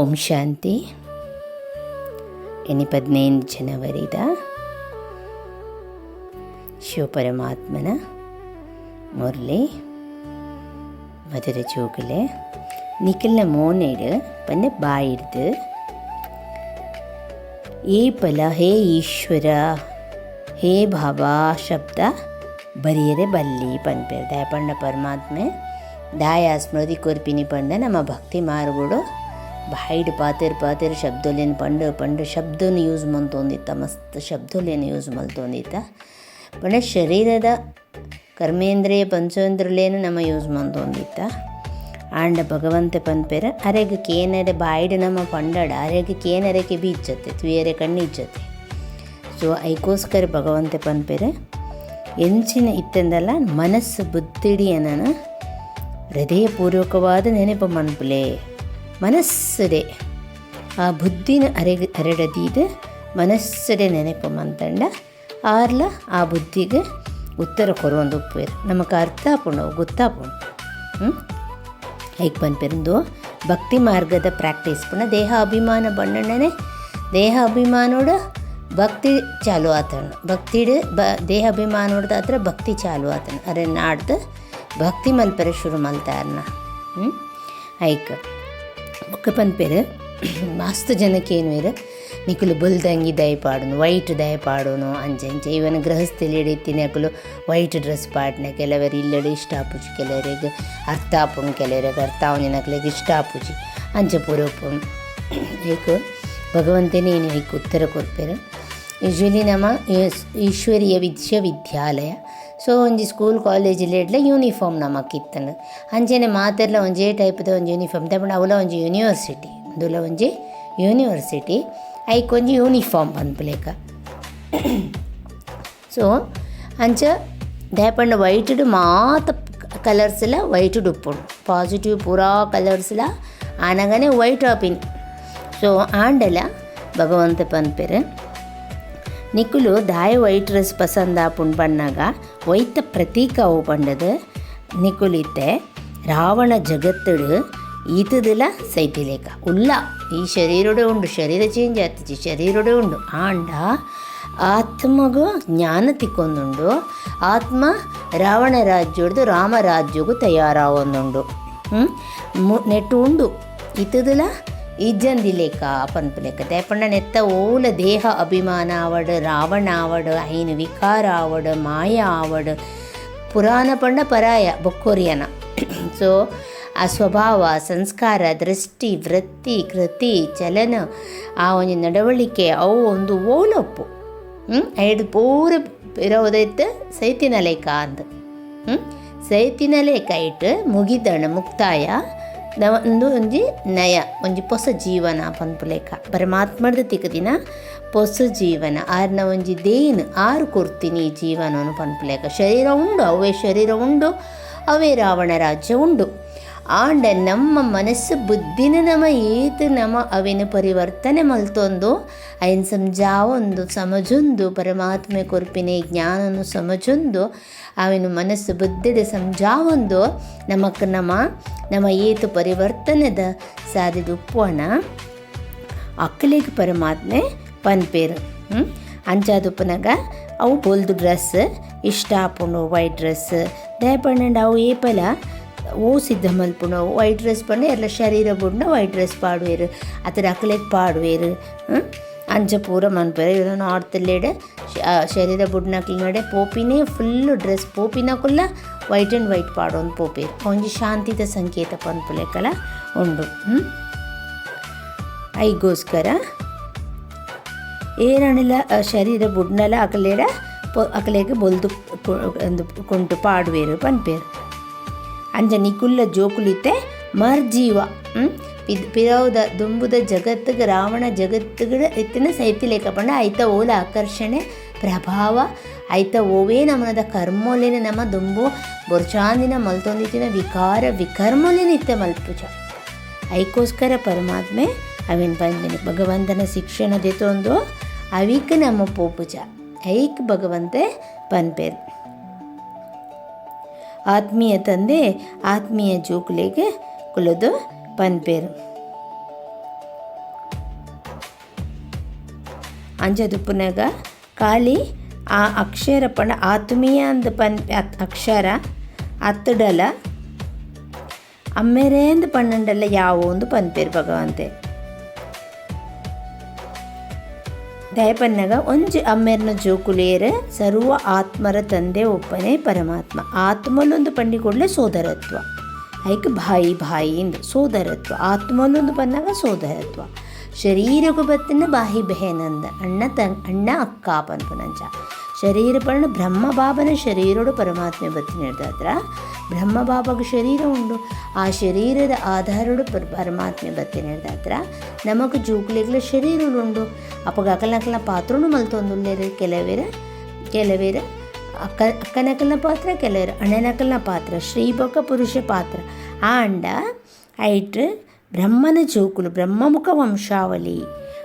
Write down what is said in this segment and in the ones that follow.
ಓಂ ಶಾಂತಿ. ಇನ್ನು ಹದಿನೈದು ಜನವರಿದ ಶಿವಪರಮಾತ್ಮನ ಮುರಳಿ ಮಧುರ ಜೋಗಲೆ ನಿಖಿಲ್ನ ಮೋನೇಡು ಪನ್ನ ಬಾಯಿಡ್ದು ಏ ಪಲ ಹೇ ಈಶ್ವರ, ಹೇ ಬಾಬಾ ಶಬ್ದ, ಬರೆಯದೆ ಬಲ್ಲಿ ಪನ್ಪೇರು. ದಯ ಪಂಡ ಪರಮಾತ್ಮೆ, ದಾಯ ಸ್ಮೃತಿ ಕೊರ್ಪಿನಿ ಪಂಡ ನಮ್ಮ ಭಕ್ತಿ ಮಾರುಗಳು ಬಾಯಿಡ್ ಪಾತೆರ್ ಪಾತೆರ್ ಶಬ್ದಲೇನು ಪಂಡು ಪಂಡು ಶಬ್ದನ ಯೂಸ್ ಮಲ್ತೊಂದಿತ್ತ ಮಸ್ತ್ ಶಬ್ದಲೇನು ಯೂಸ್ ಮಲ್ತೊಂದಿತ್ತ ಪಂಡ ಶರೀರದ ಕರ್ಮೇಂದ್ರಿಯ ಪಂಚೇಂದ್ರಲೇನು ನಮ್ಮ ಯೂಸ್ ಮಲ್ತೊಂದಿತ್ತ ಆಂಡ ಭಗವಂತ ಪನ್ಪೆರ ಅರೆಗೆ ಕೇನರೆ ಬಾಯ್ಡ್ ನಮ್ಮ ಪಂಡಡ, ಅರೆಗೆ ಕೇನರೆಗೆ ಬೀಚ್ಚತ್ತೆ ತುಯರೆ ಕಣ್ಣಿಚ್ಚತ್ತೆ ಸೊ ಐಕೋಸ್ಕರ ಭಗವಂತ ಪನ್ಪೆರೆ ಎಂಚಿನ ಇತ್ತಂದಲ್ಲ ಮನಸ್ಸು ಹೃದಯ ಹೃದಯಪೂರ್ವಕವಾದ ನೆನಪು ಮನ್ಪುಲೆ. ಮನಸ್ಸಡೆ ಆ ಬುದ್ಧಿನ ಅರೆ ಅರಡದೀದ ಮನಸ್ಸಡೆ ನೆನಪು ಮಂತಂಡ ಆರ್ಲ ಆ ಬುದ್ಧಿಗೆ ಉತ್ತರ ಕೊರೊಂದು ಉಪ್ಪೇರು ನಮಗೆ ಅರ್ಥ ಆಪುಂಡು ಗೊತ್ತಾಪುಂಡು ಹ್ಞೂ ಹೈಕ್ ಪನ್ಪೆರಿಂದು ಭಕ್ತಿ ಮಾರ್ಗದ ಪ್ರಾಕ್ಟೀಸ್ ಪುಣ ದೇಹ ಅಭಿಮಾನ ಬಣ್ಣನೆ ದೇಹ ಅಭಿಮಾನೋಡ ಭಕ್ತಿ ಚಾಲು ಆತಣ. ಭಕ್ತಿಡ್ ಬ, ದೇಹ ಅಭಿಮಾನೋಡ್ದ ಹತ್ರ ಭಕ್ತಿ ಚಾಲು ಆತಣ. ಅರೆ ನಾಡ್ದು ಭಕ್ತಿ ಮಲ್ಪರೆ ಶುರು ಮಲ್ತಾರನ. ಹ್ಞೂ ಐಕ್ ಬೊಕ್ಕ ಪನ್ಪೆರು ಮಸ್ತ್ ಜನಕ್ಕೆ ಏನು ಇರ? ನಿಕುಲು ಬುಲ್ದಂಗಿ ದಯ ಪಾಡುನು, ವೈಟ್ ದಯ ಪಾಡುನು ಅಂಚೆ ಅಂಚೆ ಇವನ ಗೃಹಸ್ಥಲಿ ಹಿಡಿತೀನಿ ಅಕಲು ವೈಟ್ ಡ್ರೆಸ್ ಪಾಡ್ನ. ಕೆಲವರು ಇಲ್ಲಡೆ ಇಷ್ಟ ಆಪುಜಿ ಕೆಲವರಿಗೆ ಅರ್ಥ ಆಪುಣು, ಕೆಲವರಿಗೆ ಅರ್ಥ ಅವನಿನಕ್ಲೆಗೆ ಇಷ್ಟ ಆಪುಜಿ ಅಂಚೆ ಪೂರಪ್ಪು ಏಕು, ಭಗವಂತನೇ ಏನು ಉತ್ತರ ಕೊಡ್ಪೇರು. ಯೂಶ್ವಲಿ ನಮ್ಮ ಈಶ್ವರೀಯ ವಿಶ್ವವಿದ್ಯಾಲಯ ಸೊ ಒಂಜಿ ಸ್ಕೂಲ್ ಕಾಲೇಜಿಲೆಡ್ಲ ಯೂನಿಫಾರ್ಮ್ ನಮಕ್ ಇತ್ತಂಡು ಅಂಚನೆ ಮಾತೆರ್ಲ ಒಂಜೇ ಟೈಪ್ದ ಒಂಜಿ ಯೂನಿಫಾರ್ಮ್ ತಗೊಂಡು ಅವಲ ಒಂಜಿ ಯೂನಿವರ್ಸಿಟಿ ಉಂದುಲ ಒಂಜಿ ಯೂನಿವರ್ಸಿಟಿ ಐಕ್ ಒಂಜಿ ಯೂನಿಫಾರ್ಮ್ ಪನ್ಪುಲೆಕ ಸೊ ಅಂಚ ದಯಪಂಡ ವೈಟ್ಡ್ ಮಾತ ಕಲರ್ಸ್ಲ ವೈಟ್ಡ್ ಉಪ್ಪುಂಡು. ಪಾಸಿಟಿವ್ ಪೂರಾ ಕಲರ್ಸ್ಲ ಆನಗನೆ ವೈಟ್ ಆಪಿನ್ ಸೊ ಆಂಡಲ ಭಗವಂತ ಪನ್ಪೆರೆ. ನಿಕುಲು ದಾಯ ವೈಟ್ ಡ್ರೆಸ್ ಪಸಂದ್ ಆಪುಂಡು ಪನ್ನಾಗ ಅವು ಪಂಡದು ನಿಕುಲಿತ್ತೆ ರಾವಣ ಜಗತ್ತಡು ಈತದಿಲ್ಲ ಸೈತಿಲೇಕ. ಉಲ್ಲ, ಈ ಶರೀರಡೆ ಉಂಡು, ಶರೀರ ಚೇಂಜ್ ಆಗ್ತಿ ಶರೀರಡೆ ಉಂಡು. ಆಂಡ, ಆತ್ಮಗೂ ಜ್ಞಾನ ತಿಕ್ಕೊಂದುಂಡು. ಆತ್ಮ ರಾವಣ ರಾಜ್ಯಡ್ದು ರಾಮ ರಾಜ್ಯಗೂ ತಯಾರಾವೊಂದುಂಡು. ನೆಟ್ಟು ಉಂಡು ಇತದಿಲ ಓಲ ದೇಹ ಅಭಿಮಾನ ಆವಡ್ ರಾವಣ ಆವಡ್ ಐನ್ ವಿಕಾರ ಆವಡ್ ಮಾಯ ಆವಡ್ ಪುರಾಣ ಪಂಡ ಪರಾಯ, ಬೊಕ್ಕೊರಿಯನ. ಸೊ, ಆ ಸ್ವಭಾವ, ಸಂಸ್ಕಾರ, ದೃಷ್ಟಿ, ವೃತ್ತಿ, ಕೃತಿ, ಚಲನ, ಆ ಒಂದು ನಡವಳಿಕೆ, ಅವು ಒಂದು ಓಲೊಪ್ಪು. ಹ್ಞೂ ಐದು ಪೂರ ಇರೋದೈತೆ ಸೈತಿನ ಲೇಖ ಅಂದ್. ಹ್ಞೂ ಸೈತಿನ ಲೇಖ ಇಟ್ಟು ಮುಗಿದಣ ಮುಕ್ತಾಯ. ಒಂದು ಒಂಜಿ ನಯ, ಒಂಜಿ ಪೊಸ ಜೀವನ ಪನ್ಪುಲೇಕ ಪರಮಾತ್ಮದ ತಿಕ್ಕದಿನ ಹೊಸ ಜೀವನ. ಆರ್ನ ಒಂಜಿ ದೇನ್ ಆರು ಕೊರ್ತೀನಿ ಜೀವನ ಜೀವನವನ್ನು ಪನ್ಪುಲೇಕ ಶರೀರ ಉಂಡು ಅವೇ ಶರೀರ ಉಂಡು ಅವೇ ರಾವಣ ರಾಜ್ಯ ಉಂಡು. ಆಂಡ ನಮ್ಮ ಮನಸ್ಸು ಬುದ್ಧಿನ ನಮ್ಮ ಏತು ನಮ ಅವಿನ ಪರಿವರ್ತನೆ ಮಲ್ತೊಂದು, ಅಯ್ನ ಸಂಜಾವೊಂದು ಸಮಜೊಂದು, ಪರಮಾತ್ಮೆ ಕೊರ್ಪಿನ ಜ್ಞಾನನು ಸಮಜೊಂದು, ಅವಿನ ಮನಸ್ಸು ಬುದ್ಧಿದ ಸಂಜಾವೊಂದು ನಮಕ್ ನಮ ನಮ್ಮ ಏತು ಪರಿವರ್ತನೆದ ಸಾಧಿದ ಉಪ್ಪಣ ಅಕ್ಕಲಿಗೆ ಪರಮಾತ್ಮೆ ಪನ್ಪೇರು ಹ್ಞೂ ಅಂಚಾದುಪ್ಪನಾಗ ಅವು ಬೊಲ್ದು ಡ್ರೆಸ್ ಇಷ್ಟ ಆಪುಂಡು ವೈಟ್ ಡ್ರೆಸ್ ದಯಪಣ್ಣ ಅವು ಏಪಲ ಓ ಸಿದ್ಧ ಮಲ್ಪುಂಡು ವೈಟ್ ಡ್ರೆಸ್ ಪಂಡ ಎಲ್ಲ ಶರೀರ ಬುಡ್ನ ವೈಟ್ ಡ್ರೆಸ್ ಪಾಡುವೆರು ಅತರ ಅಕ್ಕಲೆಗ್ ಪಾಡುವೆರು ಅಂಚ ಪೂರ ಮನ್ಪೇರು ಇವ್ರು ನಾರ್ತಲ್ಲೇಡ ಶರೀರ ಬುಡ್ನಕ್ಲ ನಡೆ ಪೋಪಿನೇ ಫುಲ್ಲು ಡ್ರೆಸ್ ಪೋಪಿನಕುಲ್ಲ ವೈಟ್ ಆ್ಯಂಡ್ ವೈಟ್ ಪಾಡೋನ್ ಪೋಪೇರು ಒಂಜಿ ಶಾಂತಿದ ಸಂಕೇತ ಪನ್ಪುಲೆಕ್ಕಲ ಉಂಡು ಐಗೋಸ್ಕರ ಏರಣಿಲ ಶರೀರ ಬುಡ್ನಲ ಅಕಲೇಡ ಪೊ ಅಕಲೆಗ್ ಬೊಲ್ದು ಒಂದು ಕೊಂಟು ಪಾಡುವೆರು ಪನ್ಪೇರು ಅಂಚ ನಿಕುಲ್ಲ ಜೋಕುಲಿತೆ ಮರ್ಜೀವ. ಪಿರೌದ ದುಂಬುದ ಜಗತ್ತಿಗೆ ರಾವಣ ಜಗತ್ತಿಗೆ ಎತ್ತಿನ ಸೈತಿಲೇಕ ಪಂಡ ಐತ ಓಲ ಆಕರ್ಷಣೆ ಪ್ರಭಾವ. ಐತ ಓವೇ ನಮನದ ಕರ್ಮೊಲಿನ ನಮ್ಮ ದುಂಬು ಬೊರ್ಚಾಂದಿನ ಮಲ್ತೊಂದಿತ್ತಿನ ವಿಕಾರ ವಿಕರ್ಮೊಲಿನ ಇತ್ತೆ ಮಲ್ಪುಜ. ಐಕೋಸ್ಕರ ಪರಮಾತ್ಮೆ ಅವಿನ ಬಂದಿನಿ ಭಗವಂತನ ಶಿಕ್ಷಣ ದೆತೊಂದು ಅವಿಕ್ ನಮ್ಮ ಪೋಪುಜ. ಐಕ್ ಭಗವಂತೆ ಪನ್ಪೇರು ಆತ್ಮೀಯ ತಂದೆ, ಆತ್ಮೀಯ ಜೋಕುಲೆಗೆ ಕುಲದು ಪನ್ಪೇರು. ಅಂಜದು ಪುನಗ ಖಾಲಿ ಆ ಅಕ್ಷರ ಪಂಡ ಆತ್ಮೀಯ ಅಂದ ಪನ್ ಅಕ್ಷರ, ಅತ್ತಡಲ ಅಮ್ಮೆರೇಂದು ಪಣ್ಣಂಡಲ್ಲ ಯಾವ ಒಂದು ಪನ್ಪೇರು ಭಗವಂತೆ. ದಯಪನ್ನಗ ಒಂಜಿ ಅಮ್ಮೆರ್ನ ಜೋಕುಲೇರ ಸರ್ವ ಆತ್ಮರ ತಂದೆ ಒಪ್ಪನೆ ಪರಮಾತ್ಮ. ಆತ್ಮಲೊಂದು ಪಂಡಿ ಕೊಡ್ಲೆ ಸೋದರತ್ವ. ಐಕ್ ಭಾಯಿ ಇಂದು ಸೋದರತ್ವ. ಆತ್ಮಲೊಂದು ಪನ್ನಾಗ ಸೋದರತ್ವ. ಶರೀರಗು ಬತ್ತಿನ ಬಾಹಿ ಬೆಹೇನಂದ ಅಣ್ಣ ತ ಅಣ್ಣ ಅಕ್ಕ ಪನ್ಪುನಂಚ ಶರೀರ ಪರ್ಣ ಬ್ರಹ್ಮ ಬಾಬನ ಶರೀರೋಡು ಪರಮಾತ್ಮೆ ಬರ್ತೀನಿ ಹತ್ರ ಬ್ರಹ್ಮ ಬಾಬಗೆ ಶರೀರ ಉಂಡು. ಆ ಶರೀರದ ಆಧಾರಡು ಪರ ಪರಮಾತ್ಮೆ ಬರ್ತೀನಿ ಹತ್ರ ನಮಗೆ ಜೂಕ್ಲಿಗ್ಲ ಉಂಡು. ಅಪ್ಪಗ ಅಕಲನಕಲ್ನ ಪಾತ್ರನು ಮಲ್ತೊಂದುಲ್ಲೇರು ಕೆಲವೇರ ಕೆಲವೇರ ಅಕ್ಕ ಅಕ್ಕನಕಲ್ನ ಪಾತ್ರ, ಕೆಲವರು ಅಣ್ಣನಕಲ್ನ ಪಾತ್ರ ಶ್ರೀಬೊಕ್ಕ ಪುರುಷ ಪಾತ್ರ. ಆ ಅಂಡ ಐಟ್ ಬ್ರಹ್ಮನ ಜೋಕುಲು ಬ್ರಹ್ಮಮುಖ ವಂಶಾವಳಿ.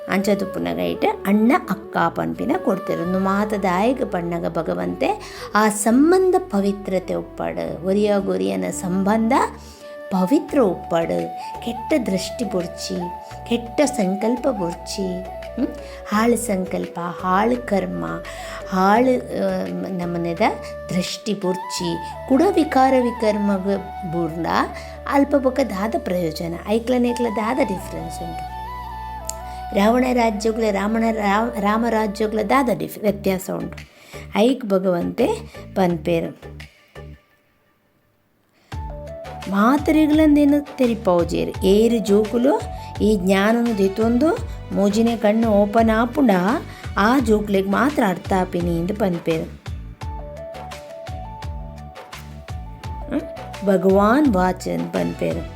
ಅಂಚದು ಪುನಗೈಟ್ ಅಣ್ಣ ಅಕ್ಕ ಪನ್ಪಿನ ಕೊಡ್ತಿರೋದು. ಮಾತದಾಯಕ ಪಣ್ಣಗ ಭಗವಂತೆ ಆ ಸಂಬಂಧ ಪವಿತ್ರತೆ ಒಪ್ಪಾಡು. ಒರಿಯ ಗೊರಿಯನ ಸಂಬಂಧ ಪವಿತ್ರ ಒಪ್ಪಾಡು. ಕೆಟ್ಟ ದೃಷ್ಟಿ ಬೊಡ್ಚಿ, ಕೆಟ್ಟ ಸಂಕಲ್ಪ ಹ್ಮ್? ಹಾಳು ಸಂಕಲ್ಪ, ಹಾಳು ಕರ್ಮ, ಹಾಳು ನಮನೆದ ದೃಷ್ಟಿ ಬುರ್ಚಿ ಕುಡ ವಿಕಾರ ವಿಕರ್ಮ ಬುರ್ನ ಅಲ್ಪ ಬೊಕ ದಾದ ಪ್ರಯೋಜನ. ಐಕ್ಲನೇಕ್ಲ ದಾದ ಡಿಫ್ರೆನ್ಸ್ ಉಂಟು. ರಾವಣ ರಾಜ್ಯಗಳ ರಾಮನ ರಾಮ ರಾಜ್ಯಗಳದಾದ ಡಿಫ್, ವ್ಯತ್ಯಾಸ ಉಂಟು. ಐಕ್ ಭಗವಂತೆ ಪನ್ಪೇರು. ಮಾತ್ರೆಗಳಂದೇನು ತೆರಿಪೌಜೇರು ಏರು ಜೋಕುಲು, ಈ ಜ್ಞಾನನು ದಿತ್ತೊಂದು ಮೋಜಿನ ಕಣ್ಣು ಓಪನ್ ಆಪುಂಡ, ಆ ಜೋಕ್ಲಿಗೆ ಮಾತ್ರ ಅರ್ಥ ಆಪಿನಿ ಎಂದು ಪನ್ಪೇರು. ಭಗವಾನ್ ವಾಚನ್ ಪನ್ಪೇರು.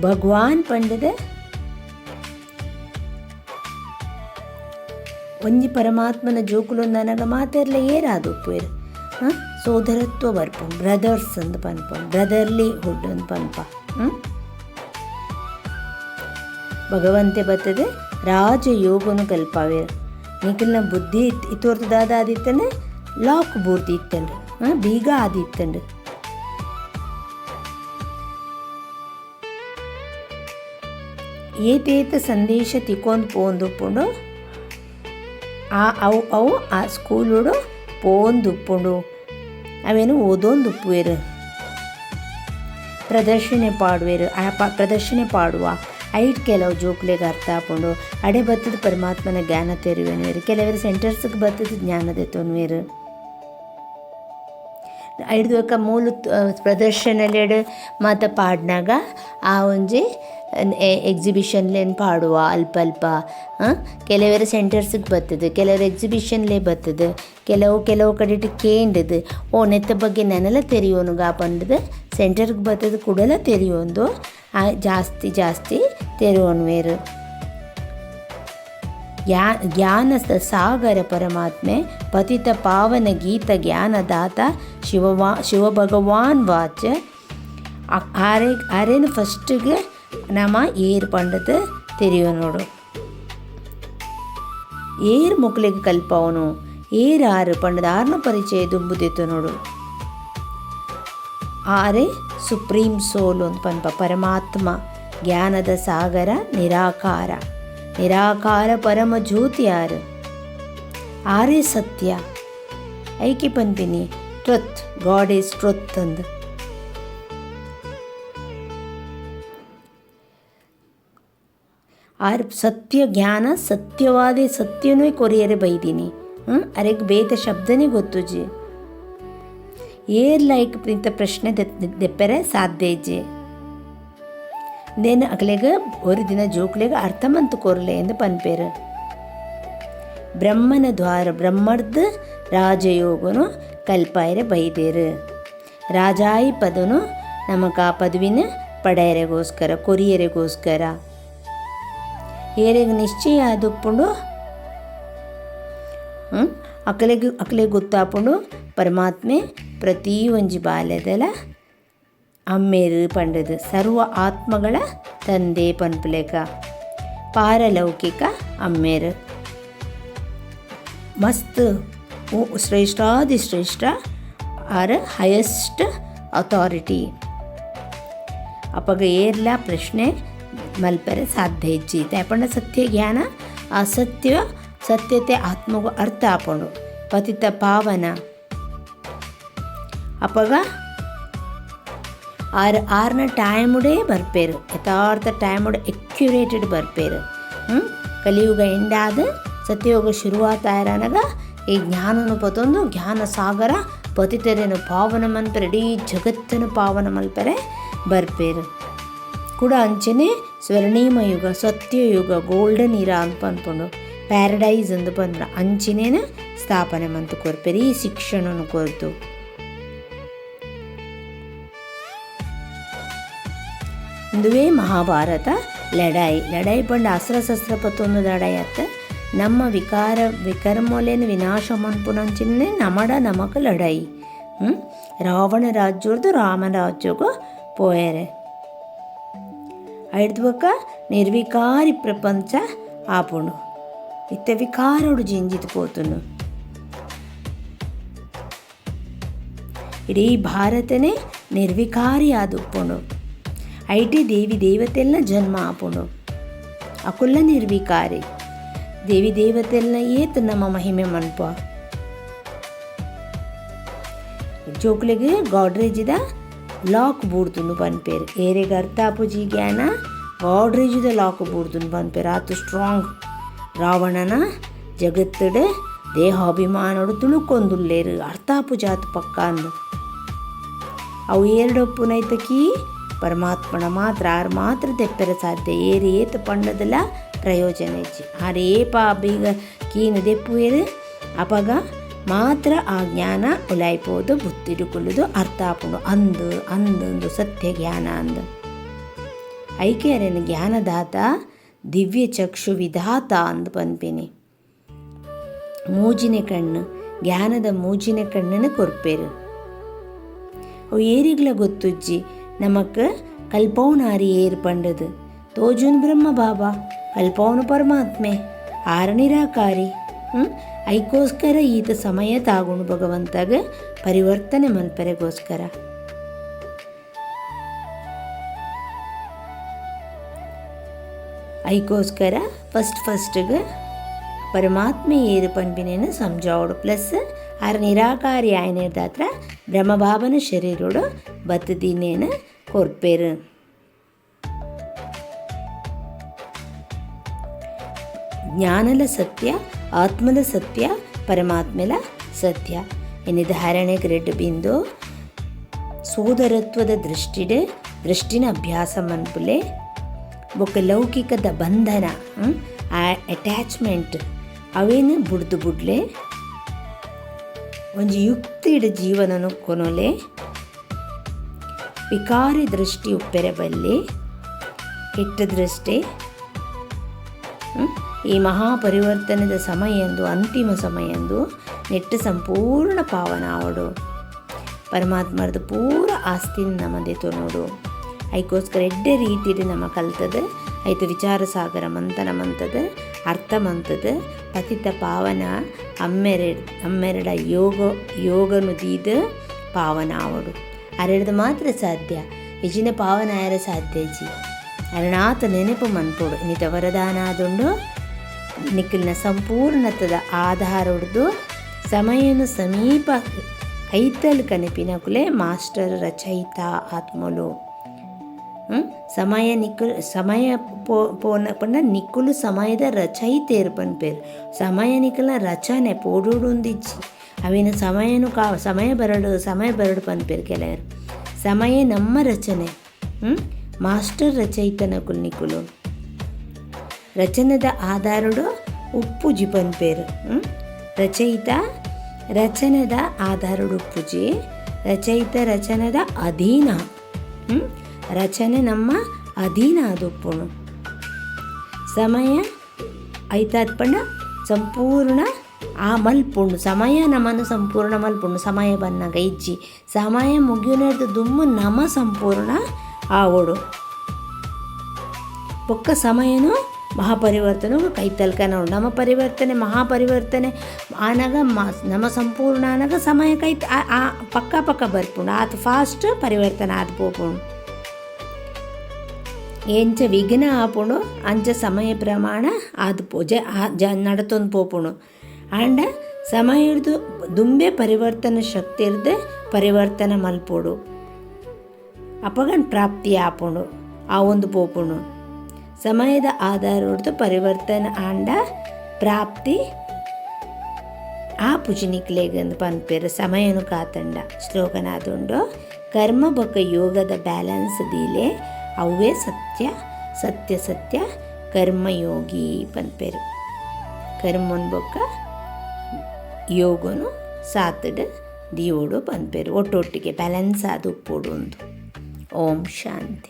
ಭಗವಾನ್ ಪಂಡದ ಒಂಜಿ ಪರಮಾತ್ಮನ ಜೋಕುಲು ನನಗ ಮಾತೆರ್ಲ ಪೇರ್ ಹಾಂ ಸೋದರತ್ವ ಬರ್ಪಂ ಬ್ರದರ್ಸ್ ಅಂತ ಪನ್ಪ ಬ್ರದರ್ಲಿ ಹುಡ್ ಅಂತ ಪನ್ಪ ಹ್ಮ್? ಭಗವಂತೆ ಬತ್ತದೆ ರಾಜ ಯೋಗನು ಕಲ್ಪಾವೆ ನಿಖಿಲ್ನ ಬುದ್ಧಿ ಇತ್ ಇತ್ತೋರ್ತದಾದ ಆದಿತ್ತಂದ್ರೆ ಲಾಕ್ ಬೂರ್ತಿ ಇತ್ತಂಡು ಹಾಂ ಬೀಗ ಆದಿತ್ತಂಡು ಏತೇತ ಸಂದೇಶ ತಿಕ್ಕೊಂಡು ಪೋಂದುಪ್ಪುಂಡು ಆ ಅವು ಅವು ಆ ಸ್ಕೂಲೋಡು ಪೋಂದು ಉಪ್ಪುಂಡು. ಅವೇನು ಓದೋಂದುಪ್ಪುವೆರು ಪ್ರದರ್ಶನೆ ಪಾಡುವೆರು ಆ ಪ ಪ್ರದರ್ಶನೆ ಪಾಡುವ. ಐಟ್ ಕೆಲವು ಜೋಕ್ಲೆಗೆ ಅರ್ಥ ಹಾಕೊಂಡು ಅಡೆ ಬತ್ತದ ಪರಮಾತ್ಮನ ಜ್ಞಾನ ತೆರುವೆನುವೇರು ಕೆಲವರು ಸೆಂಟರ್ಸ್ಗೆ ಬತ್ತದ ಜ್ಞಾನದ ತೊನ್ವೇರು ಐಡ್ದುವಕ್ಕ ಮೂಲು ಪ್ರದರ್ಶನಲೆಡ್ ಮಾತ ಪಾಡ್ನಾಗ ಆ ಒಂಜಿ ಎಕ್ಸಿಬಿಷನ್ಲೇನು ಪಾಡುವ, ಅಲ್ಪ ಅಲ್ಪ ಕೆಲವರು ಸೆಂಟರ್ಸಿಗೆ ಬರ್ತದೆ ಕೆಲವರು ಎಕ್ಸಿಬಿಷನ್ಲೇ ಬರ್ತದೆ ಕೆಲವು ಕೆಲವು ಕಡೆ ಕೇಂಡದು ಓ, ನೆತ್ತ ಬಗ್ಗೆ ನೆನೆಲ್ಲ ತೆರೆಯೋನುಗ ಪಂಡದು ಸೆಂಟರ್ಗೆ ಬರ್ತದೆ ಕೂಡಲ ತೆರೆಯೋಂದು ಜಾಸ್ತಿ ಜಾಸ್ತಿ ತೆರೆಯೋನ್ವೇರು ಜ್ಞಾ ಜ್ಞಾನ ಸಾಗರ ಪರಮಾತ್ಮೆ, ಪತಿತ ಪಾವನ ಗೀತ ಜ್ಞಾನದಾತ, ಶಿವವಾ, ಶಿವಭಗವಾನ್ ವಾಚ ಅರೆ, ಅರೆನ್ ನಮ್ಮ ಏರ್ ಪಂಡದ ತೆರೆಯೋ ನೋಡು. ಏರ್ ಮುಕ್ಲಿಗೆ ಕಲ್ಪವನು, ಏರ್ ಆರು ಪಂಡದ ಆರ್ನ ಪರಿಚಯ ದುಂಬುದಿತ್ತು ನೋಡು. ಆರೆ ಸುಪ್ರೀಂ ಸೋಲ್ ಅಂತ ಪನ್ಪ ಪರಮಾತ್ಮ, ಜ್ಞಾನದ ಸಾಗರ ನಿರಾಕಾರ. ನಿರಾಕಾರ ಪರಮ ಜ್ಯೋತಿ ಯಾರು? ಆರೇ ಸತ್ಯ. ಐಕೆ ಪನ್ಪಿನಿ ಟ್ರತ್ ಗಾಡ್ ಈಸ್ ಟ್ರತ್ ಅಂದ. ಆರ್ ಸತ್ಯ ಜ್ಞಾನ, ಸತ್ಯವಾದ ಸತ್ಯನೂ ಕೊರಿಯರೆ ಬೈದೀನಿ. ಹ್ಞೂ ಅರೆಗೆ ಬೇದ ಶಬ್ದನೇ ಗೊತ್ತು ಜಿ. ಏರ್ ಲೈಕ್ ಇಂಥ ಪ್ರಶ್ನೆ ದೆಪ್ಪರೆ ಸಾಧ್ಯ ಇಜ್ಜೆ ದೇನು ಅಕ್ಲೆಗ ಒರಿ ದಿನ ಜೋಕ್ಲೆಗ ಅರ್ಥಮಂತು ಕೊರ್ಲೆ ಎಂದು ಪನ್ಪೇರು ಬ್ರಹ್ಮನ ದ್ವಾರ ಬ್ರಹ್ಮರ್ದ ರಾಜಯೋಗನು ಕಲ್ಪಾಯರೆ ಬೈದೇರು ರಾಜಾಯಿ ಪದನು ನಮಗ ಆ ಪದವಿನ ಪಡೆಯರೆಗೋಸ್ಕರ, ಕೊರಿಯರೆಗೋಸ್ಕರ ಏರೆಗೆ ನಿಶ್ಚಯ ಆದುಪ್ಪುಂಡು? ಅಕಲೆಗೆ ಅಕಲೆಗೆ ಗೊತ್ತಾಪುಂಡು ಪರಮಾತ್ಮೆ ಪ್ರತಿ ಒಂಜಿ ಬಾಲ್ಯದಲ ಅಮ್ಮೇರು ಪಂಡದು ಸರ್ವ ಆತ್ಮಗಳ ತಂದೆ ಪನ್ಪುಲೆಕ. ಪಾರಲೌಕಿಕ ಅಮ್ಮೇರು. ಮಸ್ತ್ ಉ- ಶ್ರೇಷ್ಠಾದಿ ಶ್ರೇಷ್ಠ ಆರ್ ಹೈಯೆಸ್ಟ್ ಅಥಾರಿಟಿ. ಅಪಗ ಏರ್ಲ ಪ್ರಶ್ನೆ ಮಲ್ಪರೆ ಸಾಧ್ಯ ಇಜ್ಜಿ. ಪಂಡ ಸತ್ಯ ಜ್ಞಾನ, ಅಸತ್ಯ ಸತ್ಯತೆ ಆತ್ಮಗೂ ಅರ್ಥ ಆಪುಂಡು. ಪತಿತ ಪಾವನ. ಅಪಗ ಆರ್, ಆರ್ನ ಟೈಮುಡೇ ಬರ್ಪೇರು. ಯಥಾರ್ಥ ಟೈಮುಡ್ ಎಕ್ಯುರೇಟೆಡ್ ಬರ್ಪೇರು. ಕಲಿಯುಗ ಎಂಡಾದ ಸತ್ಯಯುಗ ಶುರುವಾತಾಯರನಗ ಈ ಜ್ಞಾನನು ಪತೊಂದು ಜ್ಞಾನ ಸಾಗರ ಪತಿತರೇನು ಪಾವನ ಮಲ್ಪರೆ ಇಡೀ ಜಗತ್ತನ್ನು ಪಾವನ ಮಲ್ಪರೆ ಬರ್ಪೇರು. ಕೂಡ ಅಂಚನೆ ಸ್ವರ್ಣೀಮ ಯುಗ ಸತ್ಯಯುಗ ಗೋಲ್ಡನ್ ಇರಾ ಅಂತ ಅಂದ್ಕೊಂಡು ಪ್ಯಾರಡೈಸ್ ಅಂದು ಬಂದ್ರೆ ಅಂಚಿನೇನ ಸ್ಥಾಪನೆ ಮಂತು ಕೊರ್ಪೇರಿ. ಈ ಶಿಕ್ಷಣನು ಕೊರ್ತು ಇಂದುವೇ ಮಹಾಭಾರತ ಲಡಾಯಿ ಲಡಾಯಿ ಪಂಡ ಅಸ್ತ್ರ ಶಸ್ತ್ರ ಪತ್ತೊಂದು ಲಡಾಯಿ ಅತ್ತ ನಮ್ಮ ವಿಕಾರ ವಿಕರ್ಮೋಲೆನ ವಿನಾಶ ಮನ್ಪುನಂಚಿನ್ನೆ ನಮಡ ನಮಕ ಲಡಾಯಿ ಹ್ಞೂ ರಾವಣ ರಾಜ್ಯರ್ದು ರಾಮನ ರಾಜ್ಯಗೂ ಪೋಯರೆ ಐಡ್ದುವಕ್ಕ ನಿರ್ವಿಕಾರಿ ಪ್ರಪಂಚ ಆಪುಂಡು ಇತ್ತ ವಿಕಾರೋಡು ಜಿಂಜಿತ್ ಪೋತುನು ಇಡೀ ಭಾರತನೇ ನಿರ್ವಿಕಾರಿ ಐಟಿ ದೇವಿ ದೇವತೆಲ್ಲ ಜನ್ಮ ಆಪುಂಡು ಅಕುಲ್ಲ ನಿರ್ವಿಕಾರಿ. ದೇವಿ ದೇವತೆಲ್ಲ ಏತ್ ನಮ್ಮ ಮಹಿಮೆ ಮನ್ಪ ಜೋಕ್ಲೆಗೆ ಗಾಡ್ರೇಜಿದ ಲಾಕ್ ಬೂಡ್ದುನು ಪನ್ಪೇರು ಏರೆಗೆ ಅರ್ಥ ಆಪುಜಿ ಜ್ಞಾನ ಗಾಡ್ರೇಜಿದ ಲಾಕ್ ಬೂಡ್ದುನು ಪನ್ಪೇರು ಆತು ಸ್ಟ್ರಾಂಗ್. ರಾವಣನ ಜಗತ್ತಡೆ ದೇಹಾಭಿಮಾನೋಡು ತುಳುಕೊಂದುಲ್ಲೇರು ಅರ್ಥ ಆಪುಜಾತು ಪಕ್ಕ ಅಂದು ಅವು ಎರಡೊಪ್ಪುನೈತಕಿ ಪರಮಾತ್ಮನ ಮಾತ್ರ, ಆರು ಮಾತ್ರ ತೆಪ್ಪೆರ ಸಾಧ್ಯ. ಏರಿ ಏತ ಪಂಡದಲ್ಲ ಪ್ರಯೋಜನ ಇಜ್ಜಿ ಆರು ಏಪ ಬೀಗ ಕೀನು ದೆಪ್ಪುವೆರು ಅಪಗ ಮಾತ್ರ ಆ ಜ್ಞಾನ ಉಲಾಯ್ಬೋದು ಬುತ್ತಿಡುಕೊಳ್ಳುದು ಅರ್ಥ ಹಾಕೊಂಡು ಅಂದು ಅಂದೊಂದು ಸತ್ಯ ಜ್ಞಾನ ಅಂದು. ಐಕ್ಯರೇನು ಜ್ಞಾನದಾತ, ದಿವ್ಯ ಚಕ್ಷು ವಿಧಾತ ಅಂದು ಪನ್ಪೇನಿ ಮೂಜಿನ ಕಣ್ಣು, ಜ್ಞಾನದ ಮೂಜಿನ ಕಣ್ಣನ್ನು ಕೊರ್ಪೇರು. ಅವು ಏರಿಗ್ಲ ಗೊತ್ತುಜ್ಜಿ ಕಲ್ಪೌನಾರಿ ಏರ್ ಪಂಡದು ತೋಜುನ್ ಬ್ರಹ್ಮ ಬಾಬಾ ಕಲ್ಪೌನು ಪರಮಾತ್ಮೆ ಆರ ನಿರಾಕಾರಿ ಹ್ಞೂ ಐಕೋಸ್ಕರ ಈತ ಸಮಯ ತಾಗುಣು ಭಗವಂತಗ ಪರಿವರ್ತನೆ ಮನ್ಪರೆಗೋಸ್ಕರ ಐಕೋಸ್ಕರ ಫಸ್ಟ್ ಫಸ್ಟ್ಗೆ ಪರಮಾತ್ಮೆ ಏರು ಪಂಪಿನೇನು ಸಂಜಾವಡು. ಪ್ಲಸ್ ಆರ ನಿರಾಕಾರಿ ಆಯ್ನೇದಾತ್ರ ಬ್ರಹ್ಮಬಾಬನ ಶರೀರೋಡು ಬತ್ತದಿನೇನು ಕೊರ್ಪೇರು ಜ್ಞಾನಲ ಸತ್ಯ, ಆತ್ಮದ ಸತ್ಯ ಪರಮಾತ್ಮೆಲ ಸತ್ಯ. ಎನಿ ಧಾರಣೆ ರೆಡ್ ಬಿಂದು, ಸೋದರತ್ವದ ದೃಷ್ಟಿಡ್ ದೃಷ್ಟಿನ ಅಭ್ಯಾಸ ಮನ್ಪುಲೆ. ಬೊಕ್ಕ ಲೌಕಿಕದ ಬಂಧನ ಅಟ್ಯಾಚ್ಮೆಂಟ್ ಅವೇನು ಬುಡ್ದು ಬುಡ್ಲೆ. ಒಂಜಿ ಯುಕ್ತಿಡ್ ಜೀವನನು ಕೊನೊಲೆ. ವಿಕಾರಿ ದೃಷ್ಟಿ ಉಪ್ಪೆರೆ ಬಲ್ಲಿ ಕೆಟ್ಟ ದೃಷ್ಟಿ ಈ ಮಹಾಪರಿವರ್ತನದ ಸಮಯಂದು, ಅಂತಿಮ ಸಮಯ ಎಂದು ನೆಟ್ಟ ಸಂಪೂರ್ಣ ಪಾವನ ಆವಡು. ಪರಮಾತ್ಮರದ ಪೂರ ಆಸ್ತಿನ ನಮ್ಮದೇ ನೋಡು. ಐಕೋಸ್ಕರ ಎಡ್ಡೆ ರೀತಿಯಲ್ಲಿ ನಮ್ಮ ಕಲ್ತದ ಆಯ್ತು ವಿಚಾರ ಸಾಗರ ಮಂಥನ ಮಂತದ ಅರ್ಥ ಮಂತದ ಪತಿತ ಪಾವನ ಅಮ್ಮೆರೆಡ್ ಅಮ್ಮೆರಡ ಯೋಗ, ಯೋಗನು ದೀದ ಪಾವನ ಆವಡು. ಅರೆಡ್ದು ಮಾತ್ರ ಸಾಧ್ಯ ಇಜಿನ ಪಾವನ ಆಯರ ಸಾಧ್ಯ ಜಿ ಅರಣಾತ ನೆನಪು ಮನ್ಪೋಡು ನಿತ ವರದಾನ ಆದುಂಡು ನಿಖಿಲ್ನ ಸಂಪೂರ್ಣತದ ಆಧಾರ ಹೊಡೆದು ಸಮಯನು ಸಮೀಪ ಕೈತಲ್ ಕನೆಪಿನಕುಲೆ ಮಾಸ್ಟರ್ ರಚಯಿತ ಆತ್ಮಲು ಸಮಯ ನಿಕ್ಕುಲು ಸಮಯ ಪೋ ಪೋನ ಪಂಡ ನಿಕ್ಕುಲು ಸಮಯದ ರಚಯಿತೇರು ಪನ್ಪೇರು ಸಮಯ ನಿಕ್ಕಲ ರಚನೆ ಪೋಡುಂದಿಚ್ಚಿ ಅವಿನ ಸಮಯನು ಕಾ, ಸಮಯ ಬರಡು ಸಮಯ ಬರಡು ಪನ್ಪೇರು ಕೆಲವರು ಸಮಯ ನಮ್ಮ ರಚನೆ ಮಾಸ್ಟರ್ ರಚಯಿತನ ಕುಲ್ನಿಕುಲು ರಚನದ ಆಧಾರಡು ಉಪ್ಪುಜಿ ಪನ್ಪೇರು ರಚಯಿತ, ರಚನದ ಆಧಾರಡು ಉಪ್ಪುಜಿ, ರಚಯಿತ ರಚನದ ಅಧೀನ ರಚನೆ ನಮ್ಮ ಅಧೀನ ಅದು ಉಪ್ಪುಣು ಸಮಯ ಪಂಡ ಸಂಪೂರ್ಣ ಆ ಮಲ್ಪುಂಡು ಸಮಯ ನಮನ ಸಂಪೂರ್ಣ ಮಲ್ಪುಂಡು, ಸಮಯ ಬನ್ನ ಇಜ್ಜಿ. ಸಮಯ ಮುಗಿಯುನರ್ದು ದುಮ್ಮ ನಮ ಸಂಪೂರ್ಣ ಆವೊಡು ಬೊಕ್ಕ ಸಮಯನು ಮಹಾಪರಿವರ್ತನೆ ಕೈತಲ್ಕನ ನಮ್ಮ ಪರಿವರ್ತನೆ, ಮಹಾಪರಿವರ್ತನೆ, ಆನಾಗ ಮ ನಮ್ಮ ಸಂಪೂರ್ಣ ಆನಾಗ ಸಮಯ ಕೈ ಆ ಪಕ್ಕ ಪಕ್ಕ ಬರ್ಪುಂಡು. ಆತ ಫಾಸ್ಟ್ ಪರಿವರ್ತನೆ ಆದ ಪೋಪುಂಡು. ಎಂಚ ವಿಘ್ನ ಆಪುಣು ಅಂಚ ಸಮಯ ಪ್ರಮಾಣ ಆದ ಪೂಜೆ ಆ, ಜ, ನಡತೊಂದು ಪೋಪುಣು ಆಂಡ ಸಮಯ ಹಿಡಿದು ದುಂಬೆ ಪರಿವರ್ತನ ಶಕ್ತಿ ಇರದೆ ಪರಿವರ್ತನೆ ಮಲ್ಪೋಡು. ಅಪಗನ್ ಪ್ರಾಪ್ತಿ ಆಪುಂಡು ಆ ಒಂದು ಪೋಪುಣು. ಸಮಯದ ಆಧಾರ ಹಿಡಿದು ಪರಿವರ್ತನೆ ಆಂಡ ಪ್ರಾಪ್ತಿ ಆ ಪುಜನಿಕ್ಲೆಗಂದು ಪನ್ಪೇರು, ಸಮಯನು ಕಾತಂಡ. ಶ್ಲೋಕನಾದುಂಡು ಕರ್ಮ ಬೊಕ್ಕ ಯೋಗದ ಬ್ಯಾಲೆನ್ಸ್ ದೀಲೆ ಅವೇ ಸತ್ಯ ಸತ್ಯ ಸತ್ಯ ಕರ್ಮಯೋಗಿ ಪನ್ಪೇರು. ಕರ್ಮನ್ ಬೊಕ್ಕ ಯೋಗನು ಸಾತ್ಡ್ ದಿಯೋಡು ಬಂದ್ಬೇರು ಒಟ್ಟೊಟ್ಟಿಗೆ ಬ್ಯಾಲೆನ್ಸ್ ಆದ ಉಪ್ಪುಡು ಒಂದು ಓಂ ಶಾಂತಿ.